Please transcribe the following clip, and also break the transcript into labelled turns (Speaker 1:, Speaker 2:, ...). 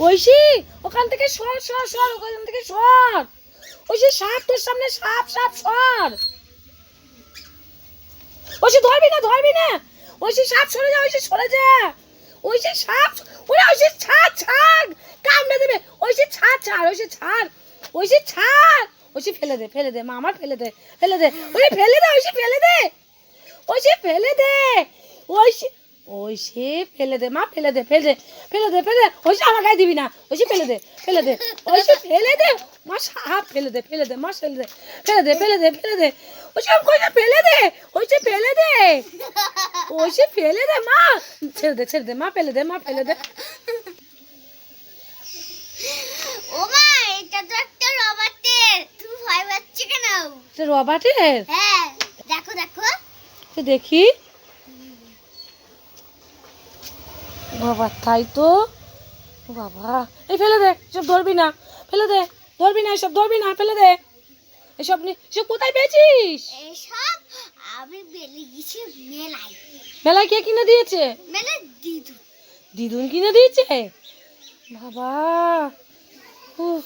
Speaker 1: ঐশী, ওখান থেকে সর সর সর, ওখান থেকে সর। ঐশী, সাপ তোর সামনে, সাপ সাপ, সর। ঐশী, ধরবি না ধরবি না। ঐশী, সাপ সরে যা, ঐশী, সরে যা। ঐশী, সাপ, ওরে ঐশী, ছাড় ছাড়, কামড়ে দেবে। ঐশী, ছাড় ছাড়, ঐশী ছাড় ঐশী ছাড়। ঐশী, ফেলে দে ফেলে দে, মা, আমার ফেলে দে ফেলে দে। ওরে ফেলে দে, ঐশী, ফেলে দে। ঐশী, ফেলে দে। ঐশী ঐশী ফেলে দে মা ফেলে দে ফেলে দে ফেলে দে ফেলে ওই সে আমার গায়ে দিবি না ওই সে ফেলে দে ফেলে দে ওই সে ফেলে দে মা সাপ ফেলে দে ফেলে দে মা ফেলে দে ফেলে দে ফেলে দে ফেলে দে ঐশী আমি কইনা ফেলে দে ওই সে ফেলে দে ওই সে ফেলে দে মা ছেড়ে দে ছেড়ে দে মা ফেলে দে মা ফেলে দে
Speaker 2: ও মা এটা তো একটা রবার্টের তুমি ভয় পাচ্ছ কেন
Speaker 1: রবার্টের
Speaker 2: হ্যাঁ দেখো দেখো
Speaker 1: তো দেখি বাবা তাই তো? বাবা এই ফেলে দে এসব ধরবি না ফেলে দে ধরবি না এসব ধরবি না ফেলে দে। এসব নি এসব কোথায় পেয়েছিস?
Speaker 2: এসব আমি বেরিয়ে গেছি মেলায়।
Speaker 1: মেলায় কে কিনে দিয়েছে?
Speaker 2: মেলা দিদু।
Speaker 1: দিদুন কিনে দিয়েছে? বাবা উফ।